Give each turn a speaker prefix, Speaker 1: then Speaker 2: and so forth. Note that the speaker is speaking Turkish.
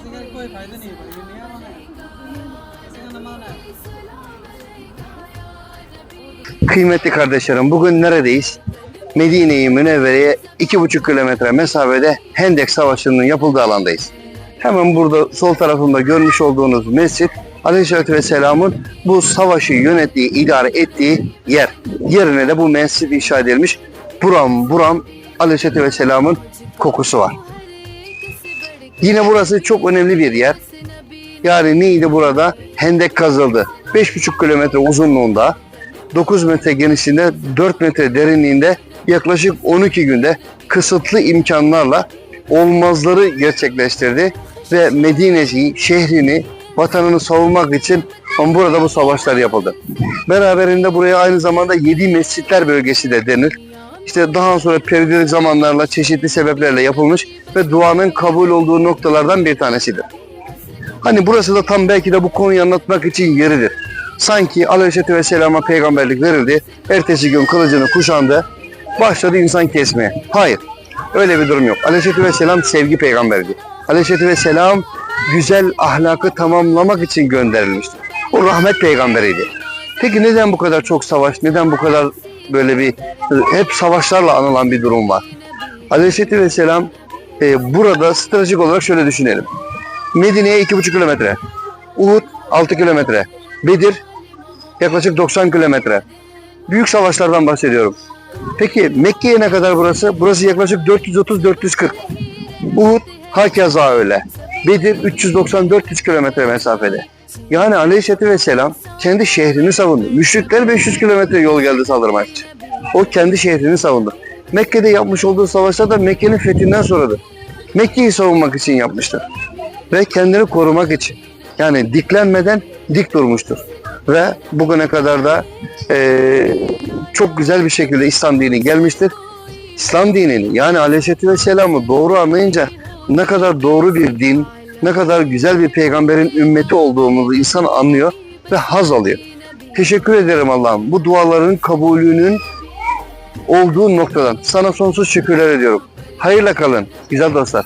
Speaker 1: किसी का कोई फायदा नहीं है ये नहीं माना है किसी का न माना है
Speaker 2: Kıymetli kardeşlerim bugün neredeyiz? Medine-i Münevvere'ye iki buçuk kilometre mesafede Hendek Savaşı'nın yapıldığı alandayız. Hemen burada sol tarafında görmüş olduğunuz mescit Aleyhisselatü Vesselam'ın bu savaşı yönettiği, idare ettiği yer. Yerine de bu mescid inşa edilmiş. Buram buram Aleyhisselatü Vesselam'ın kokusu var. Yine burası çok önemli bir yer. Yani neydi burada? Hendek kazıldı. 5,5 kilometre uzunluğunda, 9 metre genişliğinde, 4 metre derinliğinde yaklaşık 12 günde kısıtlı imkanlarla olmazları gerçekleştirdi ve Medine'yi, şehrini, vatanını savunmak için burada bu savaşlar yapıldı. Beraberinde buraya aynı zamanda 7 mescitler bölgesi de denir. İşte daha sonra periyodik zamanlarla çeşitli sebeplerle yapılmış ve duanın kabul olduğu noktalardan bir tanesidir. Hani burası da tam belki de bu konuyu anlatmak için yeridir. Sanki Aleyhisselatü Vesselam'a peygamberlik verildi. Ertesi gün kılıcını kuşandı. Başladı insan kesmeye. Hayır. Öyle bir durum yok. Aleyhisselatü Vesselam sevgi peygamberidir. Aleyhisselatü Vesselam güzel ahlakı tamamlamak için gönderilmiştir. O rahmet peygamberiydi. Peki neden bu kadar çok savaş? Neden bu kadar böyle bir hep savaşlarla anılan bir durum var? Aleyhisselatü Vesselam e, burada stratejik olarak şöyle düşünelim. Medine'ye 2,5 kilometre. Uhud 6 kilometre. Bedir yaklaşık 90 kilometre. Büyük savaşlardan bahsediyorum. Peki Mekke'ye ne kadar burası? Burası yaklaşık 430-440. Uhud hakeza öyle. Bedir 390-400 kilometre mesafede. Yani Aleyhisselatü Vesselam kendi şehrini savundu. Müşrikler 500 kilometre yol geldi saldırmak için. O kendi şehrini savundu. Mekke'de yapmış olduğu savaşlar da Mekke'nin fethinden sonradır. Mekke'yi savunmak için yapmıştır ve kendini korumak için. Yani diklenmeden dik durmuştur. Ve bugüne kadar da eee, çok güzel bir şekilde İslam dini gelmiştir. İslam dinini yani Aleyhisselatü Vesselam'ı doğru anlayınca ne kadar doğru bir din, ne kadar güzel bir peygamberin ümmeti olduğumuzu insan anlıyor ve haz alıyor. Teşekkür ederim Allah'ım. Bu duaların kabulünün olduğu noktadan sana sonsuz şükürler ediyorum. Hayırla kalın güzel dostlar.